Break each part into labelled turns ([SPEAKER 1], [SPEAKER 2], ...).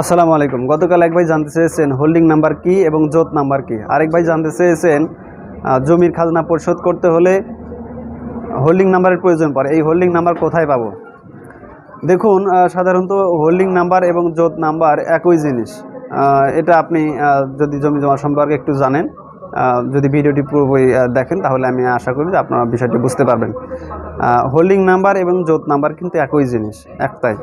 [SPEAKER 1] আসসালামু আলাইকুম। গতকাল এক ভাই জানতে চেয়েছেন হোল্ডিং নাম্বার কি এবং জোত নাম্বার কি। আরেক ভাই জানতে চেয়েছেন জমির খাজনা পরিশোধ করতে হলে হোল্ডিং নাম্বারের প্রয়োজন পড়ে। এই হোল্ডিং নাম্বার কোথায় পাবো? দেখুন সাধারণত হোল্ডিং নাম্বার এবং জোত নাম্বার একই জিনিস। এটা আপনি যদি জমি জমা সম্পর্কে একটু জানেন যদি ভিডিওটি পুরোপুরি দেখেন, তাহলে আমি আশা করি যে আপনারা বিষয়টি বুঝতে পারবেন। হোল্ডিং নাম্বার এবং জোত নাম্বার কিন্তু একই জিনিস, একটাই।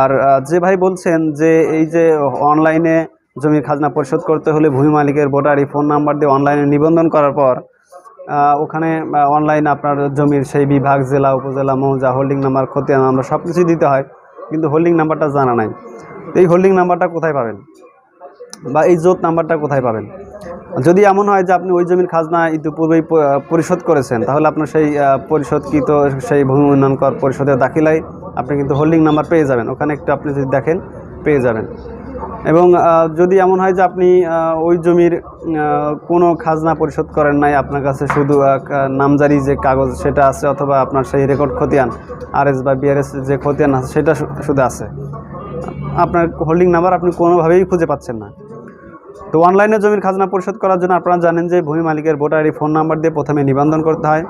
[SPEAKER 1] আর যে ভাই বলছেন যে এই যে অনলাইনে জমির খাজনা পরিশোধ করতে হলে ভূমি মালিকের ভোটারি ফোন নাম্বার দিয়ে অনলাইনে নিবন্ধন করার পর ওখানে অনলাইনে আপনার জমির সেই বিভাগ, জেলা, উপজেলা, মৌজা হোল্ডিং নাম্বার খতিয়ান নাম্বার সব কিছুই দিতে হয়, কিন্তু হোল্ডিং নাম্বারটা জানা নাই। এই হোল্ডিং নাম্বারটা কোথায় পাবেন? বা এই জোত নাম্বারটা কোথায় পাবেন? যদি এমন হয় যে আপনি ওই জমির খাজনা ইতিপূর্বেই পরিশোধ করেছেন, তাহলে আপনার সেই পরিশোধকৃত সেই ভূমি উন্নয়ন কর পরিষদের দাখিলায় আপনি কিন্তু হোল্ডিং নাম্বার পেয়ে যাবেন। ওখানে একটু আপনি যদি দেখেন, পেয়ে যাবেন। এবং যদি এমন হয় যে আপনি ওই জমির কোনো খাজনা পরিশোধ করেন নাই, আপনার কাছে শুধু নামজারি যে কাগজ সেটা আছে অথবা আপনার সেই রেকর্ড খতিয়ান আরএস বা বিআরএস যে খতিয়ান আছে, সেটা শুধু আছে। আপনার হোল্ডিং নাম্বার আপনি কোনোভাবেই খুঁজে পাচ্ছেন না। তো অনলাইনে জমির খাজনা পরিশোধ করার জন্য আপনারা জানেন যে ভূমি মালিকের ভোটার আইডি ফোন নাম্বার দিয়ে প্রথমে নিবন্ধন করতে হয়।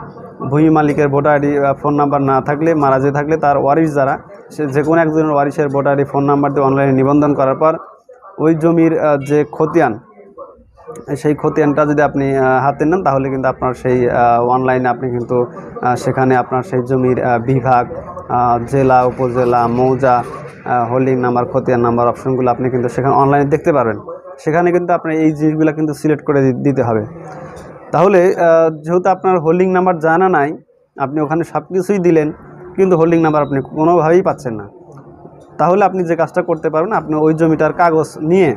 [SPEAKER 1] ভূমি মালিকের ভোটার আইডি ফোন নাম্বার না থাকলে, মারা যে থাকলে তার ওয়ারিশ যারা সে যে কোনো একজনের ওয়ারিশের ভোটার আইডি ফোন নাম্বার দিয়ে অনলাইনে নিবন্ধন করার পর ওই জমির যে খতিয়ান, সেই খতিয়ানটা যদি আপনি হাতে নেন, তাহলে কিন্তু আপনার সেই অনলাইনে আপনি কিন্তু সেখানে আপনার সেই জমির বিভাগ জেলা, উপজেলা, মৌজা হোল্ডিং নাম্বার খতিয়ান নাম্বার অপশনগুলো আপনি কিন্তু সেখানে অনলাইনে দেখতে পারবেন। সেখানে কিন্তু আপনার এই জিনিসগুলো কিন্তু সিলেক্ট করে দিতে হবে। তাহলে যেহেতু আপনার হোল্ডিং নাম্বার জানা নাই, আপনি ওখানে সব কিছুই দিলেন, কিন্তু হোল্ডিং নাম্বার আপনি কোনোভাবেই পাচ্ছেন না। তাহলে আপনি যে কাজটা করতে পারবেন, আপনি ওই জমিটার কাগজ নিয়ে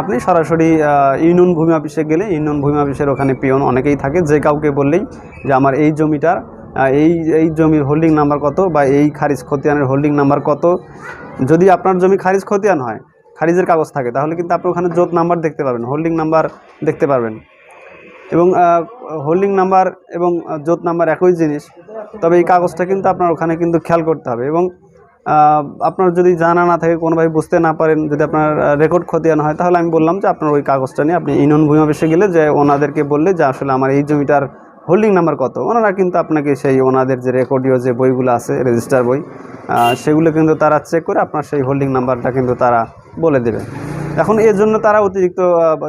[SPEAKER 1] আপনি সরাসরি ইউনিয়ন ভূমি অফিসে গেলে ইউনিয়ন ভূমি অফিসের ওখানে পিয়ন অনেকেই থাকে, যে কাউকে বললেই যে আমার এই জমিটার এই এই জমির হোল্ডিং নাম্বার কত বা এই খারিজ খতিয়ানের হোল্ডিং নাম্বার কত। যদি আপনার জমি খারিজ খতিয়ান হয় খারিজের কাগজ থাকে, তাহলে কিন্তু আপনি ওখানে জোত নাম্বার দেখতে পারবেন হোল্ডিং নাম্বার দেখতে পারবেন। এবং হোল্ডিং নাম্বার এবং জোত নাম্বার একই জিনিস, তবে এই কাগজটা কিন্তু আপনার ওখানে কিন্তু খেয়াল করতে হবে এবং আপনার যদি জানা না থাকে, কোনোভাবে বুঝতে না পারেন, যদি আপনার রেকর্ড খতিয়ান হয়, তাহলে আমি বললাম যে আপনার ওই কাগজটা নিয়ে আপনি ইউনিয়ন ভূমি অফিসে গেলে যে ওনাদেরকে বললে যে আসলে আমার এই জমিটার হোল্ডিং নাম্বার কত। ওনারা কিন্তু আপনাকে সেই ওনাদের যে রেকর্ডীয় যে বইগুলো আছে রেজিস্টার বই সেগুলো কিন্তু তারা চেক করে আপনার সেই হোল্ডিং নাম্বারটা কিন্তু তারা বলে দেবে। এখন এর জন্য তারা অতিরিক্ত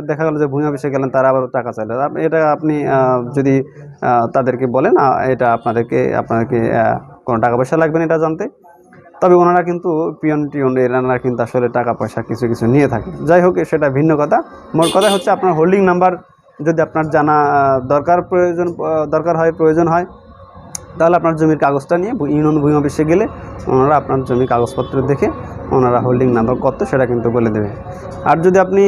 [SPEAKER 1] দেখা গেল যে ভূমি অফিসে গেলেন, তারা আবার টাকা চাইলে। আপ- এটা আপনি যদি তাদেরকে বলেন এটা আপনাদেরকে আপনাদেরকে কোনো টাকা পয়সা লাগবে না এটা জানতে। তবে ওনারা কিন্তু পিয়ন টিয়ন এনারা কিন্তু আসলে টাকা পয়সা কিছু কিছু নিয়ে থাকে। যাই হোক সেটা ভিন্ন কথা। মোট কথা হচ্ছে আপনার হোল্ডিং নাম্বার যদি আপনার জানা দরকার প্রয়োজন দরকার হয়, প্রয়োজন হয় তাহলে আপনার জমির কাগজটা নিয়ে ইউনিয়ন ভূমি অফিসে গেলে ওনারা আপনার জমির কাগজপত্র দেখে ওনারা হোল্ডিং নাম্বার কত সেটা কিন্তু বলে দেবে। আর যদি আপনি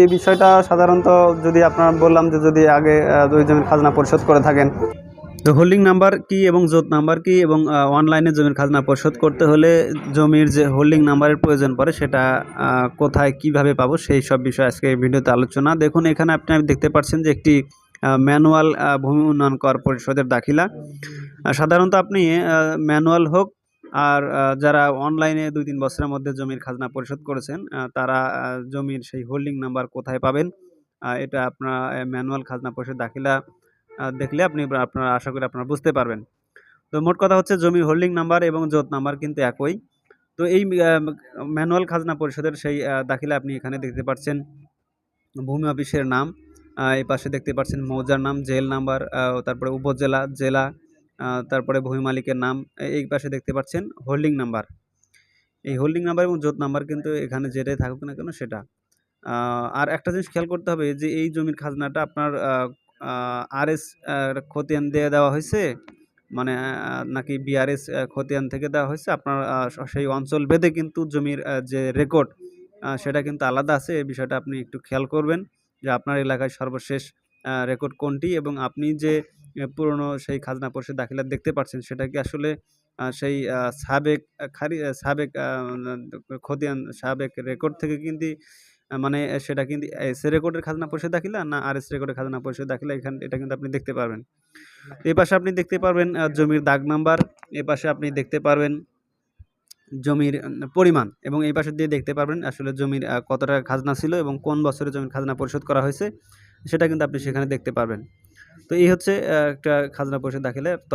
[SPEAKER 1] এই বিষয়টা সাধারণত যদি আপনার বললাম যে যদি আগে ওই জমির খাজনা পরিশোধ করে থাকেন, তো হোল্ডিং নাম্বার কি এবং জোত নাম্বার কি এবং অনলাইনে জমির খাজনা পরিশোধ করতে হলে জমির যে হোল্ডিং নাম্বারের প্রয়োজন পড়ে সেটা কোথায় কীভাবে পাবো সেই সব বিষয় আজকে এই ভিডিওতে আলোচনা। দেখুন, এখানে আপনি দেখতে পাচ্ছেন যে একটি ম্যানুয়াল ভূমি উন্নয়ন কর পরিষদের দাখিলা। সাধারণত আপনি ম্যানুয়াল হোক আর যারা অনলাইনে দুই তিন বছরের মধ্যে জমির খাজনা পরিশোধ করেছেন তারা জমির সেই হোল্ডিং নাম্বার কোথায় পাবেন? এটা আপনার ম্যানুয়াল খাজনা পরিশোধ দাখিলা দেখলে আপনি আপনারা, আশা করি আপনারা বুঝতে পারবেন। তো মোট কথা হচ্ছে জমির হোল্ডিং নাম্বার এবং জোত নাম্বার কিন্তু একই। তো এই ম্যানুয়াল খাজনা পরিষদের সেই দাখিলা আপনি এখানে দেখতে পাচ্ছেন। ভূমি অফিসের নাম এই পাশে দেখতে পাচ্ছেন মৌজার নাম, জেল নাম্বার তারপরে উপজেলা, জেলা তারপরে ভূমি মালিকের নাম এই পাশে দেখতে পাচ্ছেন হোল্ডিং নাম্বার এই হোল্ডিং নাম্বার এবং জোত নাম্বার কিন্তু এখানে যেটাই থাকুক না কেন সেটা। আর একটা জিনিস খেয়াল করতে হবে যে এই জমির খাজনাটা আপনার আর এস খতিয়ান দিয়ে দেওয়া হয়েছে মানে নাকি বিআরএস খতিয়ান থেকে দেওয়া হয়েছে। আপনার সেই অঞ্চল ভেদে কিন্তু জমির যে রেকর্ড সেটা কিন্তু আলাদা আছে। এই বিষয়টা আপনি একটু খেয়াল করবেন যে আপনার এলাকায় সর্বশেষ রেকর্ড কোনটি এবং আপনি যে পুরনো সেই খাজনা পরিষদ দাখিলা দেখতে পাচ্ছেন সেটা কি আসলে সেই সাবেক খারি সাবেক খতিয়ান, সাবেক রেকর্ড থেকে কিন্তু মানে সেটা কিন্তু এস রেকর্ডের খাজনা পরিষদ দাখিলা না আর এস রেকর্ডের খাজনা পরিষদ দাখিলা এখানে, এটা কিন্তু আপনি দেখতে পারবেন। এই পাশে আপনি দেখতে পারবেন জমির দাগ নাম্বার, এ পাশে আপনি দেখতে পারবেন জমির পরিমাণ এবং এই পাশে দিয়ে দেখতে পারবেন আসলে জমির কত টাকা খাজনা ছিল এবং কোন বছরে জমির খাজনা পরিশোধ করা হয়েছে, সেটা কিন্তু আপনি সেখানে দেখতে পারবেন। তো এই হচ্ছে একটা খাজনা পরিষদ দাখিলের তথ্য।